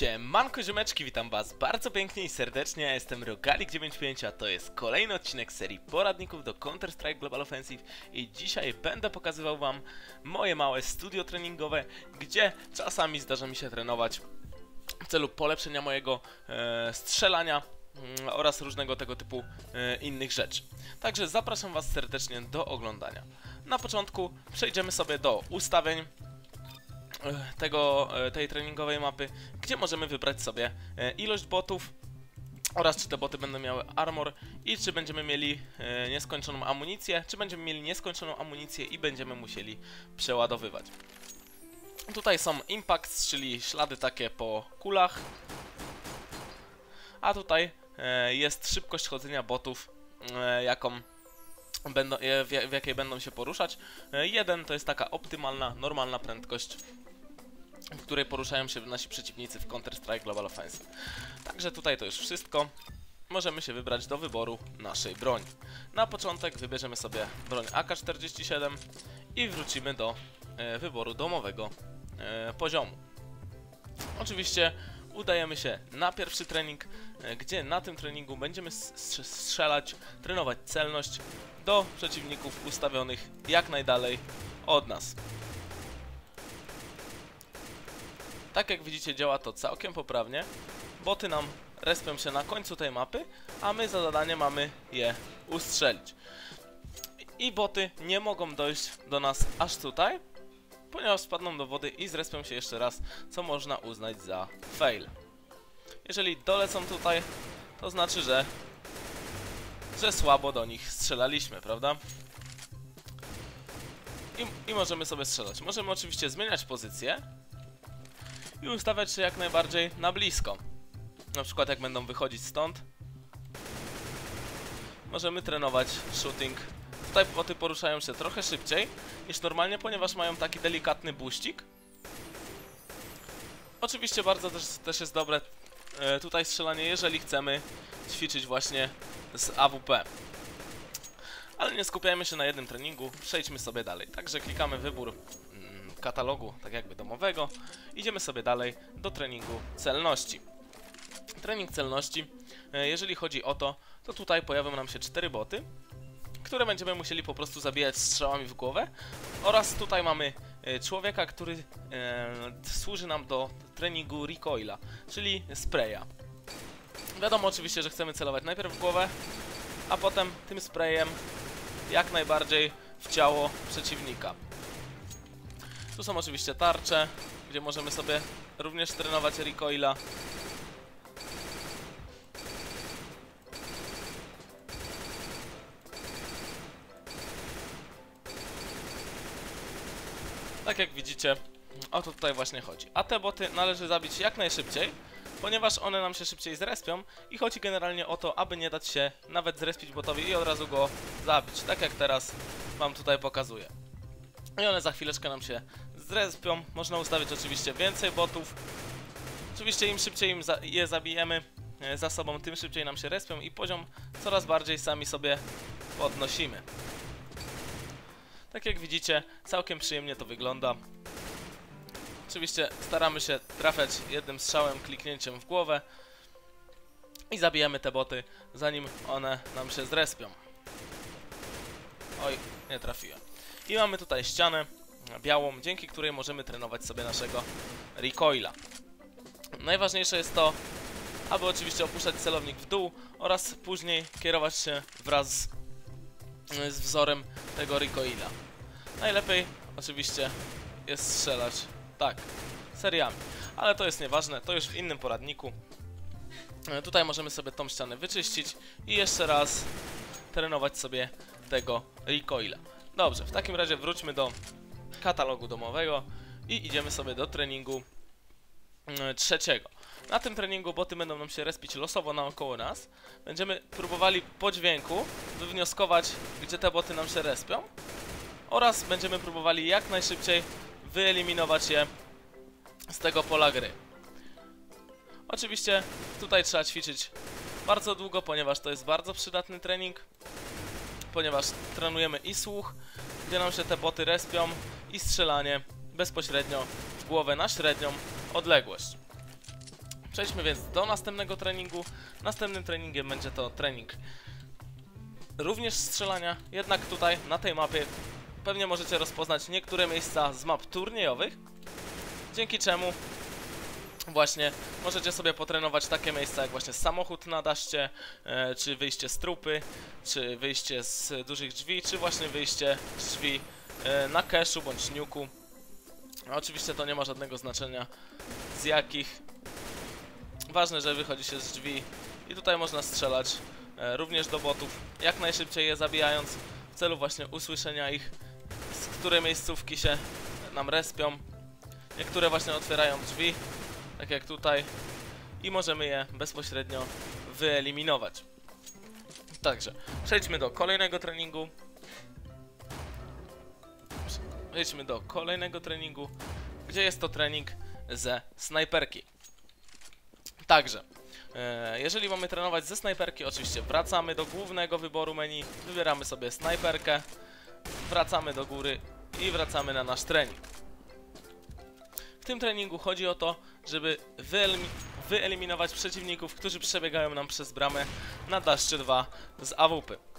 Siemanko ziomeczki, witam was bardzo pięknie i serdecznie, ja jestem Rogalik95, a to jest kolejny odcinek serii poradników do Counter-Strike Global Offensive i dzisiaj będę pokazywał wam moje małe studio treningowe, gdzie czasami zdarza mi się trenować w celu polepszenia mojego e, strzelania mm, oraz różnego tego typu e, innych rzeczy. Także zapraszam was serdecznie do oglądania. Na początku przejdziemy sobie do ustawień e, tego, e, tej treningowej mapy, gdzie możemy wybrać sobie e, ilość botów oraz czy te boty będą miały armor i czy będziemy mieli e, nieskończoną amunicję, czy będziemy mieli nieskończoną amunicję i będziemy musieli przeładowywać. Tutaj są impacts, czyli ślady takie po kulach, a tutaj e, jest szybkość chodzenia botów, e, jaką będą, e, w, jakiej będą się poruszać. E, jeden to jest taka optymalna, normalna prędkość w której poruszają się nasi przeciwnicy w Counter-Strike Global Offensive. Także tutaj to już wszystko. Możemy się wybrać do wyboru naszej broni. Na początek wybierzemy sobie broń AK-47 i wrócimy do e, wyboru domowego e, poziomu. Oczywiście udajemy się na pierwszy trening, e, gdzie na tym treningu będziemy strzelać, trenować celność do przeciwników ustawionych jak najdalej od nas. Tak jak widzicie działa to całkiem poprawnie. Boty nam respią się na końcu tej mapy, a my za zadanie mamy je ustrzelić. I boty nie mogą dojść do nas aż tutaj, ponieważ spadną do wody i zrespią się jeszcze raz, co można uznać za fail. Jeżeli dolecą tutaj, to znaczy, że że słabo do nich strzelaliśmy, prawda? I, I możemy sobie strzelać. Możemy oczywiście zmieniać pozycję, i ustawiać się jak najbardziej na blisko. Na przykład jak będą wychodzić stąd, możemy trenować shooting. Tutaj boty poruszają się trochę szybciej niż normalnie, ponieważ mają taki delikatny buścik. Oczywiście bardzo też, też jest dobre e, tutaj strzelanie, jeżeli chcemy ćwiczyć właśnie z AWP. Ale nie skupiajmy się na jednym treningu, przejdźmy sobie dalej. Także klikamy wybór katalogu, tak jakby domowego. Idziemy sobie dalej do treningu celności. Trening celności, e, jeżeli chodzi o to, to tutaj pojawią nam się cztery boty, które będziemy musieli po prostu zabijać strzałami w głowę. Oraz tutaj mamy e, człowieka, który e, służy nam do treningu recoila, czyli spraya. Wiadomo oczywiście, że chcemy celować najpierw w głowę, a potem tym sprayem jak najbardziej w ciało przeciwnika. Tu są oczywiście tarcze, gdzie możemy sobie również trenować recoila. Tak jak widzicie, o to tutaj właśnie chodzi. A te boty należy zabić jak najszybciej, ponieważ one nam się szybciej zrespią i chodzi generalnie o to, aby nie dać się nawet zrespić botowi i od razu go zabić, tak jak teraz wam tutaj pokazuję. I one za chwileczkę nam się zrespią. Można ustawić oczywiście więcej botów. Oczywiście im szybciej im za je zabijemy e, za sobą, tym szybciej nam się respią i poziom coraz bardziej sami sobie podnosimy. Tak jak widzicie, całkiem przyjemnie to wygląda. Oczywiście staramy się trafiać jednym strzałem, kliknięciem w głowę i zabijamy te boty, zanim one nam się zrespią. Oj, nie trafiłem. I mamy tutaj ścianę białą, dzięki której możemy trenować sobie naszego recoila. Najważniejsze jest to, aby oczywiście opuszczać celownik w dół oraz później kierować się wraz z, wzorem tego recoila. Najlepiej oczywiście jest strzelać tak, seriami, ale to jest nieważne, to już w innym poradniku. Tutaj możemy sobie tą ścianę wyczyścić i jeszcze raz trenować sobie tego recoila. Dobrze, w takim razie wróćmy do katalogu domowego i idziemy sobie do treningu mm, trzeciego. Na tym treningu boty będą nam się respić losowo naokoło nas. Będziemy próbowali po dźwięku wywnioskować, gdzie te boty nam się respią. Oraz będziemy próbowali jak najszybciej wyeliminować je z tego pola gry. Oczywiście tutaj trzeba ćwiczyć bardzo długo, ponieważ to jest bardzo przydatny trening. Ponieważ trenujemy i słuch, gdzie nam się te boty respią, i strzelanie bezpośrednio w głowę na średnią odległość. Przejdźmy więc do następnego treningu. Następnym treningiem będzie to trening również strzelania, jednak tutaj na tej mapie pewnie możecie rozpoznać niektóre miejsca z map turniejowych, dzięki czemu właśnie możecie sobie potrenować takie miejsca jak właśnie samochód na daszcie, e, czy wyjście z trupy, czy wyjście z dużych drzwi, czy właśnie wyjście z drzwi na keszu bądź niuku. Oczywiście to nie ma żadnego znaczenia z jakich. Ważne, że wychodzi się z drzwi i tutaj można strzelać e, również do botów, jak najszybciej je zabijając w celu właśnie usłyszenia ich, z które miejscówki się nam respią. Niektóre właśnie otwierają drzwi, tak jak tutaj, i możemy je bezpośrednio wyeliminować. Także przejdźmy do kolejnego treningu. Przejdźmy do kolejnego treningu, gdzie jest to trening ze snajperki. Także, e, jeżeli mamy trenować ze snajperki, oczywiście wracamy do głównego wyboru menu, wybieramy sobie snajperkę, wracamy do góry i wracamy na nasz trening. W tym treningu chodzi o to, żeby wyelimi wyeliminować przeciwników, którzy przebiegają nam przez bramę na daszcie 2 z AWP.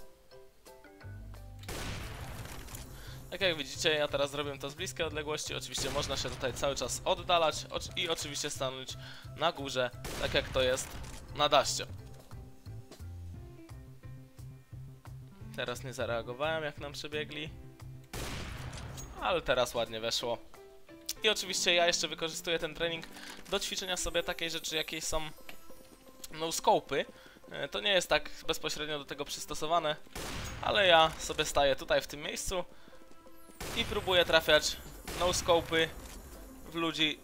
Tak jak widzicie, ja teraz zrobię to z bliskiej odległości. Oczywiście można się tutaj cały czas oddalać i oczywiście stanąć na górze, tak jak to jest na daście. Teraz nie zareagowałem, jak nam przebiegli. Ale teraz ładnie weszło. I oczywiście ja jeszcze wykorzystuję ten trening do ćwiczenia sobie takiej rzeczy, jakiej są no scopy. E, To nie jest tak bezpośrednio do tego przystosowane, ale ja sobie staję tutaj w tym miejscu i próbuję trafiać no scopy w ludzi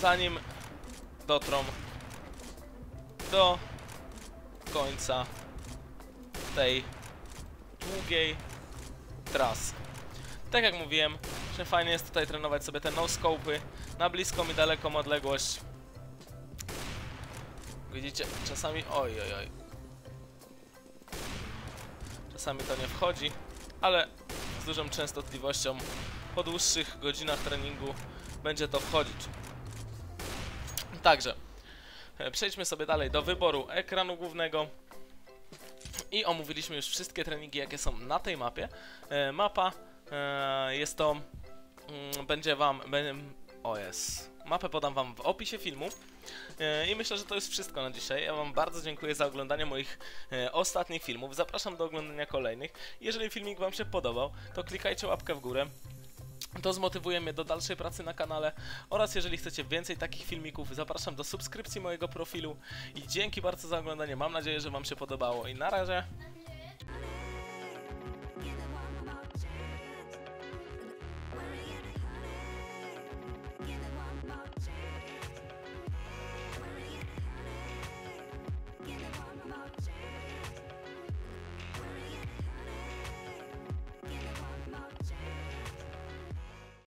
zanim dotrą do końca tej długiej trasy. Tak jak mówiłem, że fajnie jest tutaj trenować sobie te no-scopy na bliską i daleką odległość. Widzicie, czasami... Oj, oj, oj. Czasami to nie wchodzi, ale dużą częstotliwością po dłuższych godzinach treningu będzie to wchodzić. Także, e, przejdźmy sobie dalej do wyboru ekranu głównego. I omówiliśmy już wszystkie treningi, jakie są na tej mapie. E, mapa e, jest to mm, będzie wam. Bę- o jest. Mapę podam wam w opisie filmu. E, I myślę, że to jest wszystko na dzisiaj. Ja wam bardzo dziękuję za oglądanie moich e, ostatnich filmów. Zapraszam do oglądania kolejnych. Jeżeli filmik wam się podobał, to klikajcie łapkę w górę. To zmotywuje mnie do dalszej pracy na kanale oraz jeżeli chcecie więcej takich filmików, zapraszam do subskrypcji mojego profilu i dzięki bardzo za oglądanie. Mam nadzieję, że wam się podobało i na razie.